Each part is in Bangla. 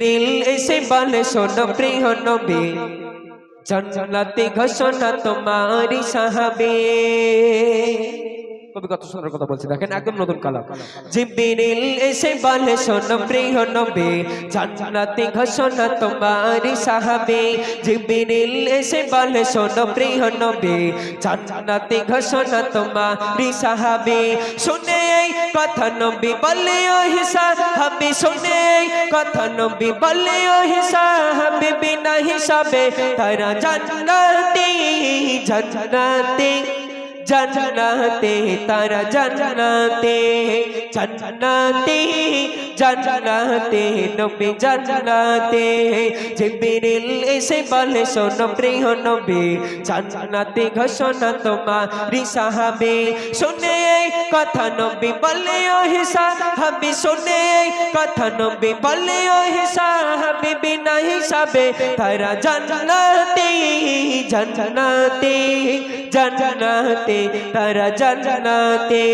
নীল এসে বলে, শোনো প্রিয় নবী, জান্নাতে ঘোষণা তোমারই সাহাবে। কবি কত সুন্দর কথা বলছে, দেখেন একদম নতুন কালাম। জিবিরিল এসে বলে, শোনো প্রিয় নবী, জান্নাতে ঘোষণা তোমারই সাহাবে। জিবিরিল এসে বলে, শোনো প্রিয় নবী, জান্নাতে ঘোষণা তোমারই সাহাবে। শুনে এই কথা নবী বলে ও হিসা হাবি শুনে এই কথা নবী বলে ও হিসা হাবি বিনা হিসাবে তারা জান্নাতি জান্নাতি জান্নাতে তারা জান্নাতে জান্নাতে জান্নাতে, নবী জান্নাতে। জিবরিল এসে বলে, শোনো প্রিয় নবী, জান্নাতে ঘোষণা তোমারি সাহাবে। শুনে কথা নবী বলে ও হিসা হাবি শুনে কথা নবী বলে ও হিসা হাবি বিনা হিসাবে তারা জান্নাতে জান্নাতে জান্নাতে, তারা জান্নাতে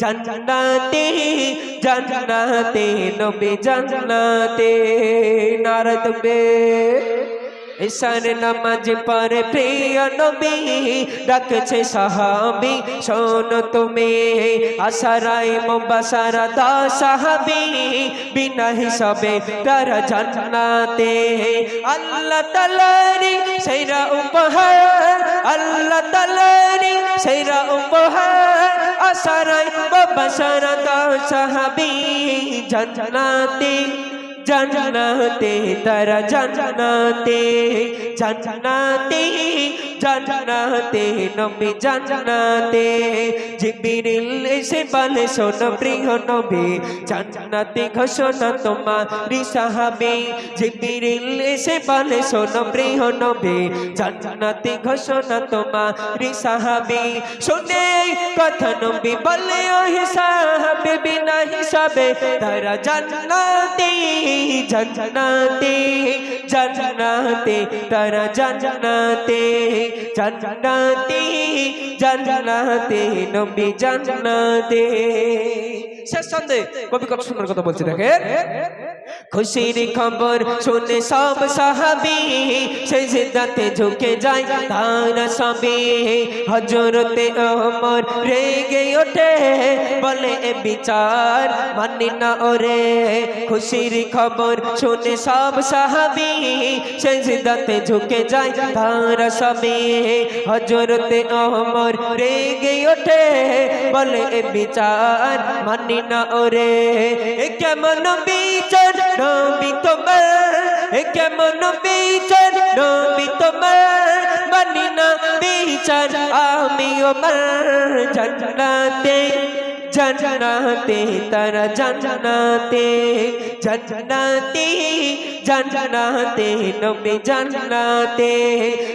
জান্নাতে জান্নাতে। নবী জান্নাতে নারদবে ঈশান নামাজ পরে প্রিয় নবী, ডাকছে সাহাবি, শোনো তুমি। আশারাই মুবাসারা দা সাহাবি, বিনা হিসাবে তারা জান্নাতে। আল্লাহ তালারি সেরা উপহার, আল্লাহ তালারি সেরা উপহার আশারাই মুবাসারা দা সাহাবি, জান্নাতে। জান্নাতে, তারা জান্নাতে জান্নাতে জান্নাতে, নবী জান্নাতে। জিবরিল এসে বলে, শোনো প্রিয় নবী, জান্নাতে ঘোষণা তোমারি সাহাবী। জিবরিল এসে বলে, শোনো প্রিয় নবী, জান্নাতে ঘোষণা তোমারি সাহাবী। শুনে কথা নবী বলে ও হিসাবে বিনা হিসাবে তারা জান্নাতে জান্নাতে জান্নাতে তারা জান্নাতে জান্নাতে জান্নাতে নবী জান্নাতে শেষ সন্ধে কবি কত সুন্দর কথা বলছে দেখেন। খুশির খবর শুনে সব সাহাবি সেই জিদ্দাতে ঝুঁকে যায় তারা সবে হজরতে ওমর রেগে ওঠে বলে এ বিচার মানি না ওরে। খুশির খবর শুনে সব সাহাবি সেই জিদ্দাতে ঝুঁকে যায় তারা সবে হজরতে ওমর রেগে ওঠে বলে এ বিচার মানি না ওরে। কেমন বিচার নবী তোমার? কেমন বিচার নবী তোমার? মানি না বিচার আমি ওমর। জান্নাতে জান্নাতে, তারা জান্নাতে জান্নাতে জান্নাতে, নবী জান্নাতে।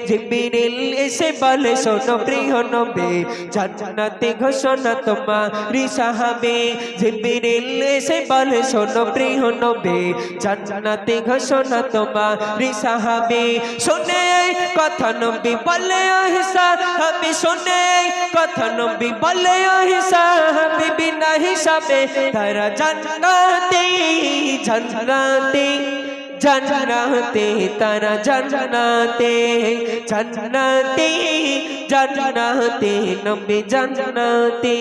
জিবরিল এসে বলে, শোনো প্রিয় নবী, জান্নাতে ঘোষণা তোমারি সাহাবে। জিবরিল এসে বলে, শোনো প্রিয় নবী, জান্নাতে ঘোষণা তোমারি সাহাবে। শুনে কথা নবী বলে আমি শুনে কথা নবী বলে ও হিসা আমি বিনা হিসাবে। তারা জান্নাতে জান্নাতে। জান্নাতে, তারা জান্নাতে জান্নাতে জান্নাতে, নবী জান্নাতে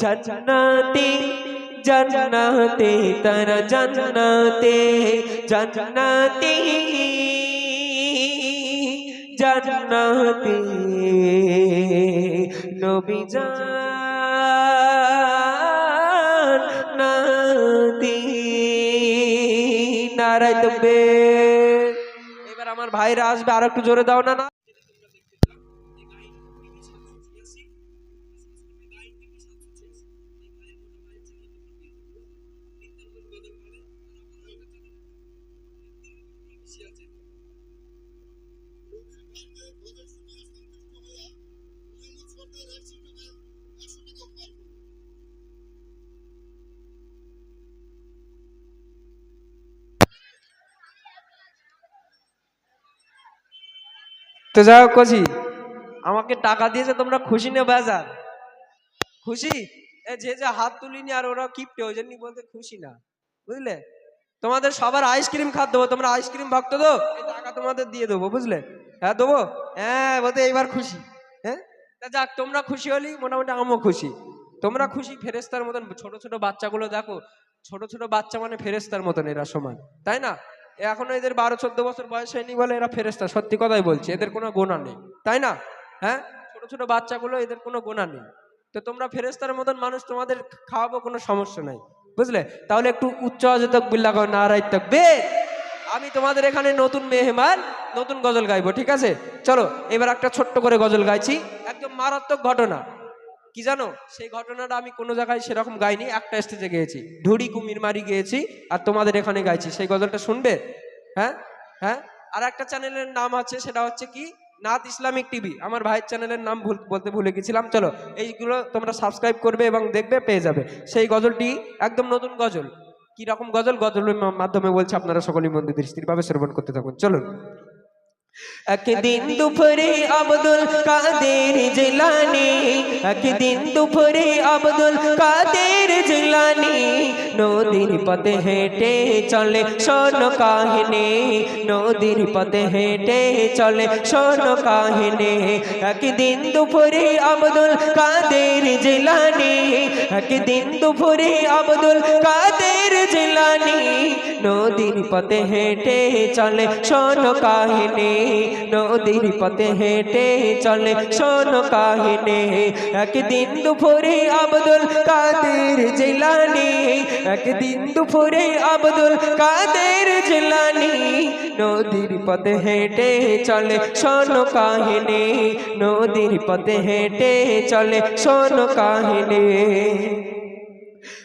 জান্নাতে জান্নাতে, তারা জান্নাতে জান্নাতে জান্নাতে, নবী জান্নাতে নারায় এবার আমার ভাইরা আসবে আর একটু জোরে দাও না। তো যাই হোক কছি আমাকে টাকা দিয়েছে, তোমরা খুশি নে বাজার? খুশি? যে যে হাত তুলিনি আর ওরা কিপটে ওই জন্যই বলতে খুশি না। বুঝলে? তোমাদের সবার আইসক্রিম খাত দেবো তোমরা আইসক্রিম ভক্ত এই টাকা তোমাদের দিয়ে দেবো, বুঝলে? হ্যাঁ দেবো? হ্যাঁ বলতে এইবার খুশি। হ্যাঁ? তা যাক, তোমরা খুশি হলি মোটামুটি আমিও খুশি। তোমরা খুশি ফেরেস্তার মতন, ছোট ছোট বাচ্চাগুলো দেখো। ছোট ছোট বাচ্চা মানে ফেরেস্তার মতন এরা সমান, তাই না? এখনও এদের বারো, চোদ্দ বছর বয়স হয়নি বলে এরা ফেরেস্তা সত্যি কথাই বলছে, এদের কোনো গোনা নেই। তাই না? হ্যাঁ? ছোট ছোট বাচ্চাগুলো এদের কোনো গোনা নেই। তো তোমরা ফেরেস্তার মতন মানুষ, তোমাদের খাওয়াবো কোনো সমস্যা নাই। বুঝলে? তাহলে একটু উচ্চ আজতক বিল্লা কর নারাই থাকবে আমি তোমাদের এখানে নতুন মেহমান, নতুন গজল গাইবো, ঠিক আছে? চলো, এবার একটা ছোট্ট করে গজল গাইছি। একদম মারাত্মক ঘটনা। কি জানো? সেই ঘটনাটা আমি কোনো জায়গায় সেরকম গাইনি, একটা স্টেজে গেয়েছি। ঢুড়ি কুমির মারি গিয়েছি আর তোমাদের এখানে গাইছি। সেই গজলটা শুনবে? হ্যাঁ? হ্যাঁ? আর একটা চ্যানেলের নাম আছে, সেটা হচ্ছে কি? নাথ ইসলামিক টিভি। আমার ভাইয়ের চ্যানেলের নাম ভুল, বলতে ভুলে গেছিলাম। চলো, এইগুলো তোমরা সাবস্ক্রাইব করবে এবং দেখবে, পেয়ে যাবে। সেই গজলটি একদম নতুন গজল। কি রকম গজল? গজলের মাধ্যমে বলছে আপনারা সকলেই মন্দির দৃষ্টিরভাবে শ্রবণ করতে থাকুন। চলুন। একদিন দুপুরে আব্দুল কাদের জিলানি একদিন দুপুরে আব্দুল কাদের জিলানি নদীর পথে হেঁটে চলে শোন কাহিনী নদীর পথে হেঁটে চলে শোন কাহিনী। একদিন দুপুরে আব্দুল কাদের জিলানি একদিন দুপুরে আব্দুল কাদের জিলানি, নদীর পথে হেঁটে চলে, শোন কাহিনী। নদীর পথে হেঁটে চলে, শোন কাহিনী। একদিন দুপুরে আব্দুল কাদের জিলানি, একদিন দুপুরে আব্দুল কাদের জিলানি। নদীর পথে হেঁটে চলে, শোন কাহিনী। নদীর পথে হেঁটে চলে, শোন কাহিনী।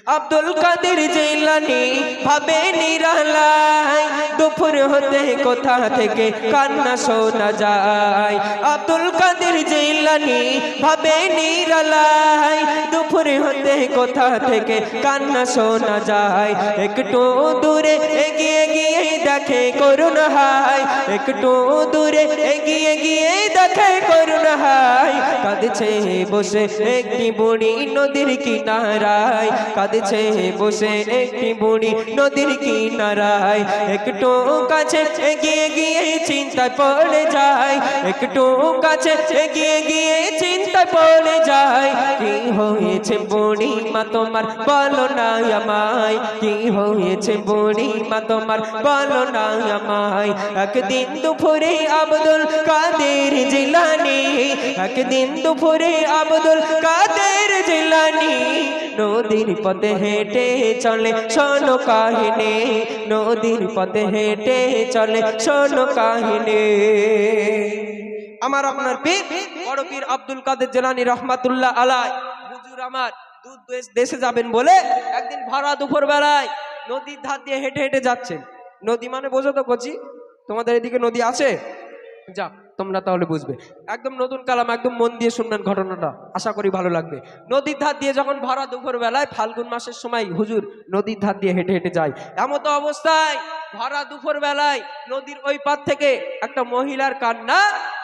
আব্দুল কাদের জেলানি ভাবে নিরালায়। দুপুর হতে কোথা থেকে কান্না শোনা যায়? আব্দুল কাদের জেলানি ভাবে নিরালায়। দুপুর হতে কোথা থেকে কান্না শোনা যায়? একটু দূরে এগিয়ে গিয়ে দেখে করুণ হাই একটু দূরে এগিয়ে গিয়ে দেখে করুণ হায়। কাঁদছে বসে একটি বুড়ি নদীর কিনারায়। কাঁদছে বসে একটি বুড়ি নদীর কিনারায়। একটু কাছে এগিয়ে গিয়ে চিন্তায় পড়ে যায়। একটু কাছে এগিয়ে গিয়ে চিন্তায় পড়ে যায়। কি হয়েছে বুড়ি মা তোমার? বলো না আমায়। কি হয়েছে বুড়ি মা তোমার? বলো না আমায়। একদিন দুপুরে আব্দুল কাদের জিলানি। একদিন দুপুরে আব্দুল কাদের জিলানি। নদীর পথে হেঁটে চলে, শোন কাহিনী। নদীর পথে হেঁটে চলে, শোন কাহিনী। আমার আপনার পীর, বড় পীর আব্দুল কাদের জেলানি রহমাতুল্লাহ আলাই হুজুর আমার, দুধ দেশে যাবেন বলে একদিন ভরা দুপুর বেলায় নদীর ধার দিয়ে হেঁটে হেঁটে যাচ্ছেন। নদী মানে বোঝো তো কচি, তোমাদের এদিকে নদী আছে? যা তোমরা তাহলে বুঝবে। একদম নতুন কালাম, একদম মন দিয়ে শুনবেন ঘটনাটা। আশা করি ভালো লাগবে। নদীর ধার দিয়ে যখন ভরা দুপুর বেলায় ফাল্গুন মাসের সময় হুজুর নদীর ধার দিয়ে হেঁটে হেঁটে যায়। এমন তো অবস্থায় ভরা দুপুর বেলায় নদীর ওই পার থেকে একটা মহিলার কান্না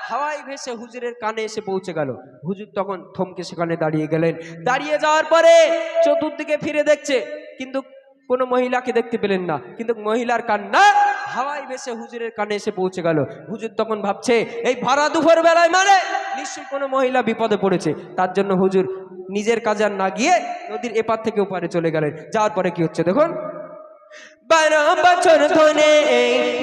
হাওয়ায় ভেসে হুজুরের কানে এসে পৌঁছে গেল। হুজুর তখন থমকে সেখানে দাঁড়িয়ে গেলেন। দাঁড়িয়ে যাওয়ার পরে চতুর্দিকে ফিরে দেখছে, কিন্তু কোনো মহিলাকে দেখতে পেলেন না। কিন্তু মহিলার কান্না হাওয়াই ভেসে হুজুরের কানে এসে পৌঁছে গেল। হুজুর তখন ভাবছে, এই ভাড়া দুপুর বেলায় মানে? নিশ্চয়ই কোনো মহিলা বিপদে পড়েছে। তার জন্য হুজুর নিজের কাজে আর না গিয়ে নদীর এপার থেকে ওপারে চলে গেলেন। যাওয়ার পরে কি হচ্ছে দেখুন? বারো বছর ধরে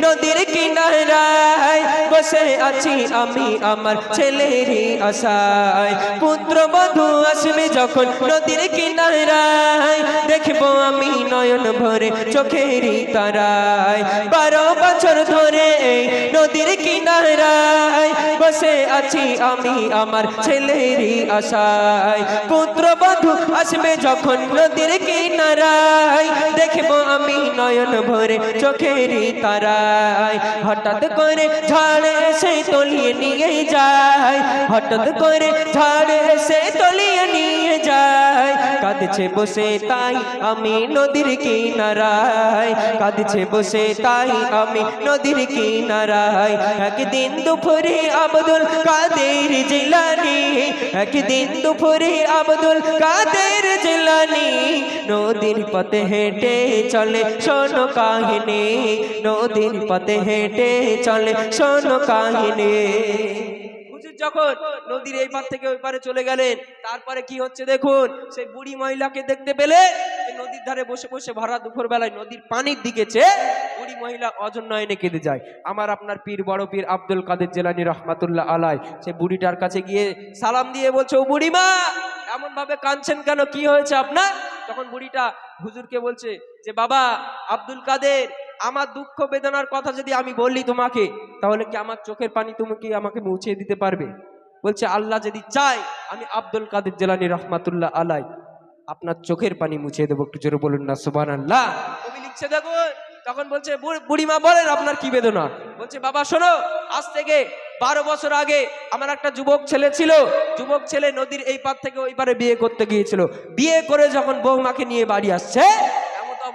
নদীর কিনারায় বসে আছি আমি আমার ছেলেরই আশায়। পুত্র বধু আসবে যখন নদীর কিনারায়, দেখব আমি নয়ন ভরে চোখেরই তারায়। বারো বছর ধরে নদীর কিনারায় বসে আছি আমি আমার ছেলেরই আশায়। পুত্র বধূ আসবে যখন নদীর কিনারায়। দেখব আমি নয়ন ভরে চোখেরই তারায়। হঠাৎ করে ঝাড়ে এসে তলিয়ে নিয়ে যায়। হঠাৎ করে ঝাড়ে এসে তলিয়ে নিয়ে যায়। কাঁদছে বসে তাই আমি নদীর কিনারায়। কাঁদছে বসে তাই আমি নদীর কিনারায়। একদিন দুপুরে আব্দুল কাদের জিলানি, একদিন দুপুরে আব্দুল কাদের জিলানি। নদীর পথে হেঁটে চলে শোনো কাহিনী, নদীর পথে হেঁটে চলে শোনো কাহিনী। যখন নদীর এই পার থেকে ওই পারে চলে গেলেন। তারপরে কি হচ্ছে দেখুন, সেই বুড়ি মহিলাকে দেখতে পেলে নদীর ধারে বসে বসে ভরা দুপুর বেলায় নদীর পানির দিকে চেয়ে বুড়ি মহিলা অজন্নয়নে কেঁদে যায়। আমার আপনার পীর, বড় পীর আব্দুল কাদের জেলানি রহমাতুল্লাহ আলাই সে বুড়িটার কাছে গিয়ে সালাম দিয়ে বলছে, ও বুড়িমা এমন ভাবে কাঁদছেন কেন? কি হয়েছে আপনার? তখন বুড়িটা হুজুরকে বলছে যে, বাবা, আব্দুল কাদের আমার দুঃখ বেদনার কথা যদি আমি বললি তোমাকে, তাহলে কি আমার চোখের পানি তুমি কি আমাকে মুছিয়ে দিতে পারবে? বলছে, আল্লাহ যদি চায়, আমি আব্দুল কাদের জেলানি রহমাতুল্লাহ আলাই আপনার চোখের পানি মুছিয়ে দেবো। একটু জোরে বলুন না সুবান আল্লাহ কবি লিখছে, দেখুন। তখন বলছে, "বুড়- বুড়িমা বলেন আপনার কি বেদনা? বলছে, বাবা, শোনো, আজ থেকে বারো বছর আগে আমার একটা যুবক ছেলে ছিল। যুবক ছেলে নদীর এই পার থেকে ওই পারে বিয়ে করতে গিয়েছিল। বিয়ে করে যখন বৌমাকে নিয়ে বাড়ি আসছে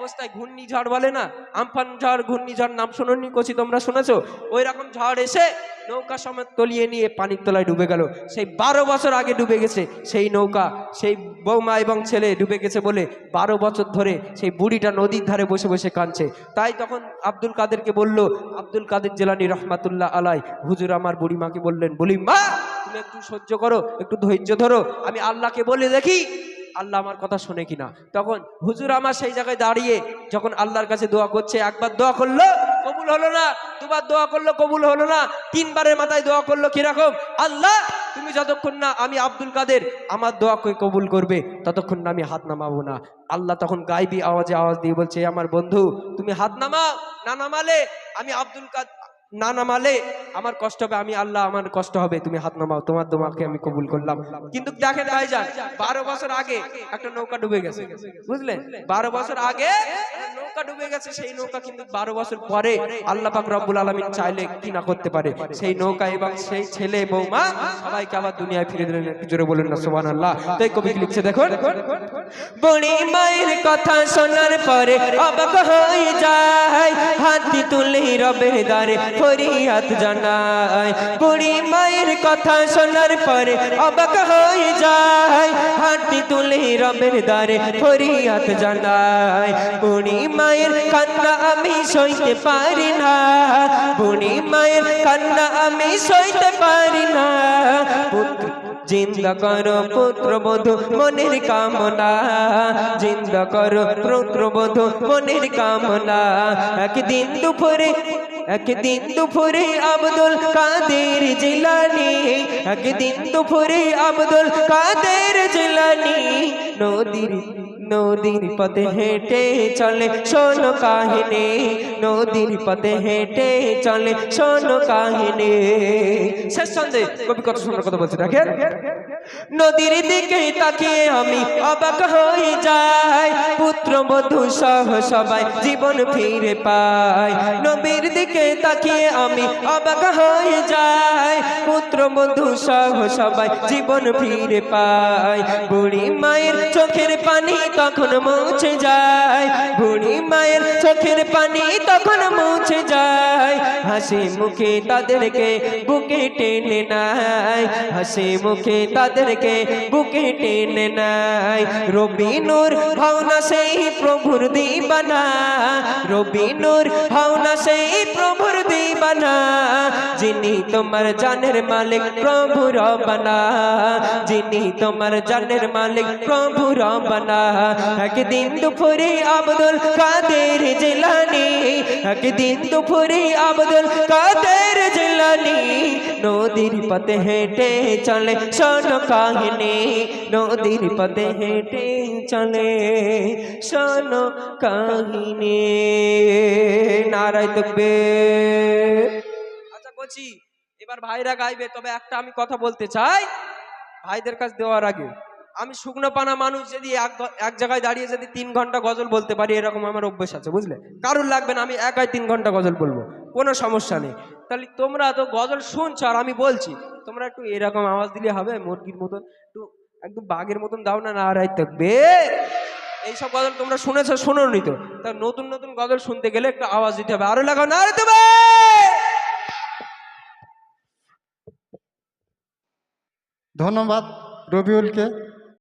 অবস্থায় ঘূর্ণিঝড় বলে না? আমফান ঝড়, ঘূর্ণিঝড় নাম শোনি কচি, তোমরা শুনেছো? ওই রকম ঝড় এসে নৌকা সমেত তলিয়ে নিয়ে পানির তলায় ডুবে গেল। সেই বারো বছর আগে ডুবে গেছে সেই নৌকা, সেই বৌমা এবং ছেলে ডুবে গেছে বলে বারো বছর ধরে সেই বুড়িটা নদীর ধারে বসে বসে কাঁদছে। তাই তখন আব্দুল কাদেরকে বলল, আব্দুল কাদের জেলানি রহমাতুল্লাহ আলাই, হুজুর আমার বুড়িমাকে বললেন, বলি, মা, তুমি একটু সহ্য করো, একটু ধৈর্য ধরো, আমি আল্লাহকে বলে দেখি আল্লাহ আমার কথা শুনে কিনা। তখন হুজুর আমার সেই জায়গায় দাঁড়িয়ে যখন আল্লাহর কাছে দোয়া করছে, একবার দোয়া করল, কবুল হলো না, দুবার দোয়া করল, কবুল হলো না, তিনবারের মাথায় দোয়া করল কীরকম? আল্লাহ, তুমি যতক্ষণ না আমি আব্দুল কাদের, আমার দোয়াকে কবুল করবে, ততক্ষণ না আমি হাত নামাবো না। আল্লাহ তখন গাইবি আওয়াজে আওয়াজ দিয়ে বলছে আমার বন্ধু, তুমি হাত নামাও, না নামালে আমি আব্দুল কাদের না নামালে আমার কষ্ট হবে, আমি আল্লাহ, আমার কষ্ট হবে, তুমি হাত নামাও, তোমার দোমাকে আমি কবুল করলাম। কিন্তু দেখেন ভাইজান, বারো বছর আগে একটা নৌকা ডুবে গেছে, বুঝলেন? বারো বছর আগে নৌকা সেই নৌকা কিন্তু বারো বছর পরে আল্লাহ রব্বুল আলমিন ফরিয়াদ জানায় বুড়ি মায়ের কথা শোনার পরে অবাক হয়ে যায়। হাতি তুলে রবের দ্বারে ফরিয়াদ জানায় বুড়ি মায়ের কান্না আমি সইতে পারি না। বুড়ি মায়ের কান্না আমি সইতে পারি না। পুত্র, জিন্দা করো পুত্র বধু মনের কামনা। জিন্দা করো পুত্র বধু মনের কামনা। একদিন দুপুরে একদিন দুপুরে আব্দুল কাদের জিলানি একদিন দুপুরে আব্দুল কাদের জিলানি নদীর নদীর পথে হেঁটে চলে, শোনো কাহিনী। নদীর পথে হেঁটে চলে, শোনো কাহিনী। শেষ সন্দেহ কবি কত সুন্দর কথা বলছে, দেখেন। নদীর দিকে তাকিয়ে আমি অবাক হয়ে যাই। পুত্র, বধূ সহ সবাই জীবন ফিরে পায় নবীর দিকে তাকিয়ে আমি অবাক হয়ে যাই। পুত্র, বধূ সহ সবাই জীবন ফিরে পায় বুড়ি মায়ের চোখের পানি তখন মুছে যায়। বুড়ি মায়ের চোখের পানি তখন মুছে যায়। হাসি মুখে তাদেরকে বুকে টেনে নাই। হাসি মুখে তাদেরকে বুকে টেনে নাই। রবি নূর ভাওনা সেই প্রভুর দিবানা। রবি নূর ভাওনা সেই প্রভুর দিবানা। যিনি তোমার জানের মালিক, প্রভু রবানা। যিনি তোমার জানের মালিক, প্রভু রবানা। একদিন দুপুরে আব্দুল কাদের জিলানি একদিন দুপুরে আব্দুল কাদের জিলানি নদীর পথে হেঁটে চলে, শোনো কাহিনী। নদীর পথে হেঁটে চলে, শোনো কাহিনী। নারায় তকবে আচ্ছা বলছি, এবার ভাইরা গাইবে, তবে একটা আমি কথা বলতে চাই। ভাইদের কাছে দেওয়ার আগে আমি শুকনো পানা মানুষ যদি এক জায়গায় দাঁড়িয়ে যদি তিন ঘণ্টা গজল বলতে পারি, এরকম আমার অভ্যেস আছে, বুঝলে? কারুর লাগবে না, আমি একাই তিন ঘণ্টা গজল বলব, কোনো সমস্যা নেই। তাহলে তোমরা তো গজল শুনছো, আর আমি বলছি, তোমরা একটু এরকম আওয়াজ দিলে হবে, মুরগির মতন, একটু, একদম বাঘের মতন দাও না না থাকবে। এইসব গজল তোমরা শুনেছো শোনো নি তো? তা নতুন নতুন গজল শুনতে গেলে একটু আওয়াজ দিতে হবে। আরও লাগাও না, আরে ধন্যবাদ রবিউলকে।